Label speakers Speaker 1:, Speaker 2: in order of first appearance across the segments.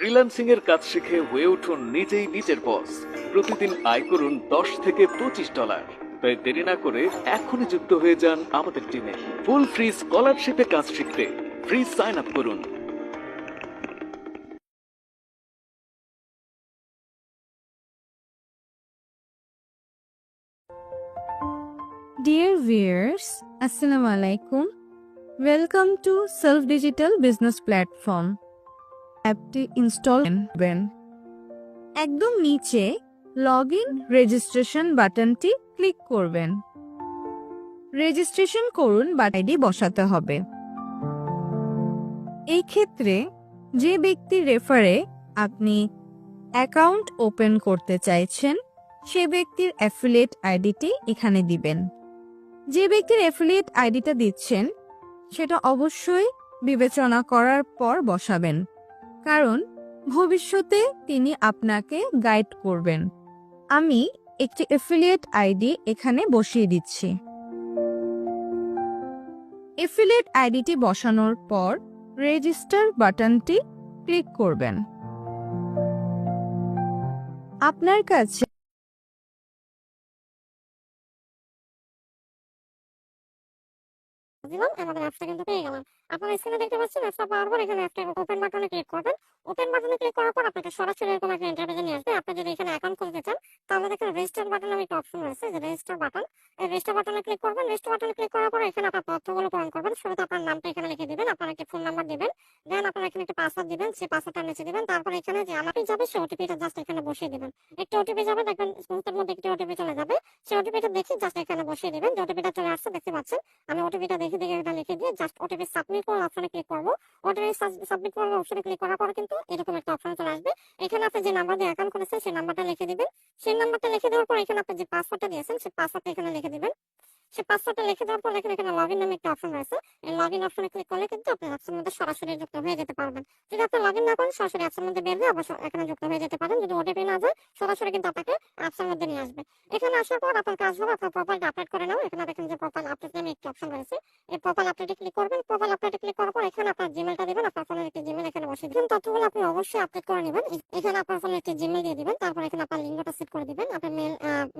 Speaker 1: Freelancing এর কাজ শিখে হয়ে উঠুন নিজেই নিজের বস প্রতিদিন আয় করুন দশ থেকে পঁচিশ ডলার তাই দেরি না করে এখনই যুক্ত হয়ে যান আমাদের টিমে ফুল ফ্রি স্কলারশিপে কাজ শিখতে ফ্রি সাইন আপ করুন
Speaker 2: Dear viewers, Assalamu alaikum. Welcome to Self Digital Business Platform. অ্যাপটি ইনস্টল করবেন একদম নিচে লগ ইন রেজিস্ট্রেশন বাটনটি ক্লিক করবেন। রেজিস্ট্রেশন করুন বাট আইডি বসাতে হবে। এই ক্ষেত্রে যে ব্যক্তির রেফারে আপনি অ্যাকাউন্ট ওপেন করতে চাইছেন সে ব্যক্তির অ্যাফিলিয়েট আইডিটি এখানে দিবেন। যে ব্যক্তির অ্যাফিলিয়েট আইডিটা দিচ্ছেন সেটা অবশ্যই বিবেচনা করার পর বসাবেন। কারণ ভবিষ্যতে তিনি আপনাকে গাইড করবেন। আমি একটি এফিলিয়েট আইডি এখানে বসিয়ে দিচ্ছি। অ্যাফিলিয়েট আইডিটি বসানোর পর রেজিস্টার বাটনটি ক্লিক করবেন। আপনার কাছে
Speaker 3: দিলাম আমাদের অ্যাপসটা কিন্তু পেয়ে গেলাম। আপনারা স্ক্রিনে দেখতে পাচ্ছেন অ্যাপসটা পাওয়ার পর এখানে একটা ওপেন বাটনে ক্লিক করবেন। ওপেন বাটনে ক্লিক করার পর আপনাকে সরাসরি এরকম একটা ইন্টারভিউ নিয়ে আসবে। আপনি যদি এখানে অ্যাকাউন্ট খুলতে চান, তাহলে দেখেন রেজিস্টার বাটন একটা অপশন রয়েছে, যে রেজিস্টার বাটন এই রেজিস্টার বাটনে ক্লিক করবেন। রেজিস্টার বাটনে ক্লিক করার পর এখানে আপনার তথ্যগুলো পূরণ করবেন। শুরুতে আপনার নামটা এখানে লিখে দিবেন, আপনার একটি ফোন নাম্বার দিবেন। দেন আপনার এখানে একটা পাসওয়ার্ড দিবেন, সেই পাসওয়ার্ডটা নিচে দিবেন। তারপর এখানে যে আমাকে যাবে সেই ওটিপিটা জাস্ট এখানে বসিয়ে দিবেন। একটি ওটিপি যাবে, দেখবেন মুহূর্তের মধ্যে একটি ওটিপি চলে যাবে। সেই ওটিপিটা দেখে জাস্ট এখানে বসিয়ে দিবেন। যে ওটিপিটা চলে আসছে, দেখতে পাচ্ছেন। আমি ওটিপিটা দেখে দেখে এটা লিখে দিয়ে জাস্ট ওটিপি সাবমিট করার অপশনে ক্লিক করব। ওটিপি সাবমিট করার অপশনে ক্লিক করার পর কিন্তু এরকম একটা অপশন চলে আসবে। এখানে আপনি যে নাম্বার দিয়ে অ্যাকাউন্ট করেছেন সেই নাম্বারটা লিখে দিবেন। সেই নাম্বারটা লিখে দেওয়ার পর এখানে আপনি যে পাসওয়ার্ডটা দিয়েছেন, সেই পাসওয়ার্ডটা এখানে লিখে দিবেন। সেই পাসওয়ার্ডটা লিখে দেওয়ার পর এখানে এখানে লগ নামে একটা অপশন রয়েছে। এই লগ অপশনে ক্লিক করলে কিন্তু আপনি অ্যাপসের মধ্যে সরাসরি যুক্ত হয়ে যেতে পারবেন। যদি আপনি লগ না করেন, সরাসরি অ্যাপসের মধ্যে বের হয়ে অবশ্যই এখানে যুক্ত হয়ে যেতে পারেন। যদি ওটিপি না যায়, সরাসরি কিন্তু আপনাকে অ্যাপসের মধ্যে নিয়ে আসবে। এখানে আসার পর আপনার কাজ হবে, আপনার প্রোফাইলটা আপডেট করে নাও। এখানে দেখেন যে প্রোফাইল আপডেট নামে একটি অপশন রয়েছে। এই প্রোফাইল আপডেটে ক্লিক করবেন। প্রোফাইল আপডেটে ক্লিক করার পর এখানে আপনার জিমেলটা দিবেন, আপনার ফোনের এখানে তথ্যগুলো আপনি অবশ্যই আপডেট করে নেবেন। এখানে আপনার ফোনের একটি জিমেল দিয়ে দিবেন। তারপর এখানে আপনার লিঙ্কটা সেট করে দিবেন। আপনার মেল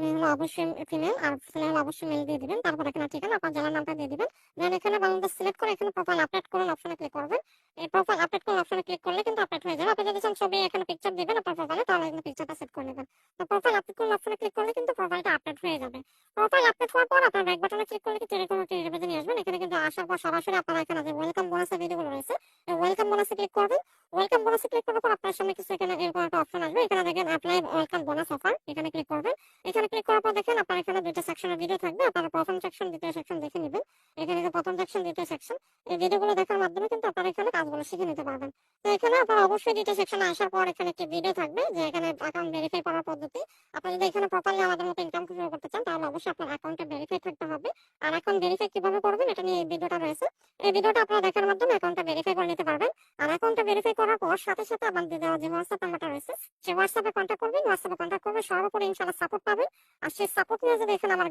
Speaker 3: মেল হলো অবশ্যই ফিমেল আর ফিমেল হলো অবশ্যই মেল দিয়ে দিবেন। তারপর এখানে ঠিকানা আপনার জেলার নামটা দিয়ে দিবেন। দেন এখানে বাংলাদেশ সিলেক্ট করে এখানে প্রোফাইল আপডেট করুন অপশনে ক্লিক করবেন। এই প্রোফাইল আপডেট করুন অপশনে ক্লিক করলে কিন্তু আপডেট হয়ে যাবে। আপনি যদি চান ছবি এখানে পিকচার দিবেন আপনার প্রোফাইলে তাহলে এখানে পিকচারটা সেট করে নেবেন। তো প্রোফাইল আপডেট করুন অপশনে ক্লিক করলে কিন্তু প্রোফাইলটা আপডেট হয়ে যাবে। প্রোফাইল আপডেট হওয়ার পর আপনার ব্যাক বাটনে ক্লিক করলে কিন্তু এরকম একটা নিয়ে আসবেন। এখানে কিন্তু আসার পর সরাসরি আপনারা এখানে যে ওয়েলকাম বোনাসের ভিডিওগুলো রয়েছে ওয়েলকাম বোনাসে ক্লিক করবেন। ওয়েলকাম বোনাসে ক্লিক করার পর আপনার সামনে কিছু এখানে এরকম একটা অপশন আসবে। এখানে দেখেন অ্যাপ্লাই ওয়েলকাম বোনাস অফার এখানে ক্লিক করবেন। এখানে ক্লিক করার পর দেখেন আপনার এখানে দুইটা সেকশনের ভিডিও থাকবে। আপনারা প্রথম সেকশন দ্বিতীয় সেকশন দেখে নেবেন। এখানে যে প্রথম সেকশন দ্বিতীয় সেকশন এই ভিডিওগুলো দেখার মাধ্যমে কিন্তু আপনারা এখানে কাজগুলো শিখে নিতে পারবেন। তো এখানে আপনারা অবশ্যই দ্বিতীয় সেকশনে আসার পর এখানে একটি ভিডিও থাকবে যে এখানে অ্যাকাউন্ট ভেরিফাই করার পদ্ধতি। আপনি যদি এখানে প্রপারলি আমাদের মতো ইনকাম শুরু করতে চান, তাহলে অবশ্যই আপনার অ্যাকাউন্টে ভেরিফাই থাকতে হবে। আর অ্যাকাউন্ট ভেরিফাই কীভাবে করবেন, এটা নিয়ে এই ভিডিওটা রয়েছে। এই ভিডিওটা আপনারা দেখার মাধ্যমে অ্যাকাউন্টটা ভেরিফাই করে নিতে পারবেন। আর অ্যাকাউন্টটা ভেরিফাই করার পর সাথে সাথে দেওয়া যে হোয়াটসঅ্যাপ নাম্বারটা রয়েছে সেই হোয়াটসঅ্যাপে কন্ট্যাক্ট করবেন হোয়াটসঅ্যাপে কন্ট্যাক্ট সর্বোপরি ইনশাআল্লাহ সাপোর্ট পাবেন। আর সেই সাপোর্ট নিয়ে যদি এখানে আমার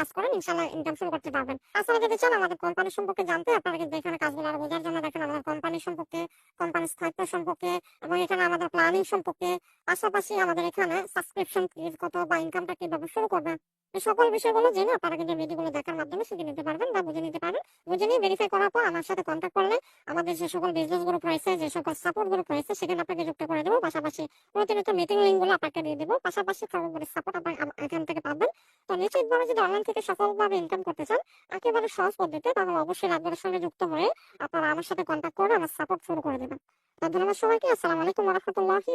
Speaker 3: কাজ করেন ইনশাআল্লাহ ইনকাম শুরু করতে পারবেন। তাছাড়া যদি চান আমাদের কোম্পানি সম্পর্কে জানতে আপনারা কিন্তু এখানে কাজগুলো আরও বোঝার জন্য দেখেন, আমাদের কোম্পানি সম্পর্কে কোম্পানির স্থায়িত্ব সম্পর্কে, এবং এখানে আমাদের প্ল্যানিং সম্পর্কে, পাশাপাশি আমাদের এখানে সাবস্ক্রিপশন কত বা ইনকামটা কীভাবে শুরু করবেন। সকল বিষয়গুলো জেনে আপনারা কিন্তু ভিডিওগুলো দেখার মাধ্যমে শিখে নিতে পারবেন বা বুঝে নিতে পারবেন। বুঝে নিয়ে ভেরিফাই করার পর আমার সাথে কন্ট্যাক্ট করলে আমাদের যে সকল বিজনেস গ্রুপ রয়েছে, যে সকল সাপোর্ট গ্রুপ রয়েছে, সেখানে আপনাকে যুক্ত করে দেবো। পাশাপাশি প্রতিনিয়ত মিটিং লিঙ্কগুলো আপনাকে দিয়ে দেবো। পাশাপাশি সর্বোপরি সাপোর্ট আপনার এখান থেকে পাবেন। তো নিশ্চিতভাবে যদি অনলাইন থেকে সফলভাবে ইনকাম করতে চান, একেবারে সহজ পদ্ধতি তাহলে অবশ্যই রাতবারের সঙ্গে যুক্ত হয়ে আপনারা আমার সাথে কন্ট্যাক্ট করে আমার সাপোর্ট শুরু করে দেবেন। ধন্যবাদ সবাইকে। আসসালামু আলাইকুম রহমতুল্লাহি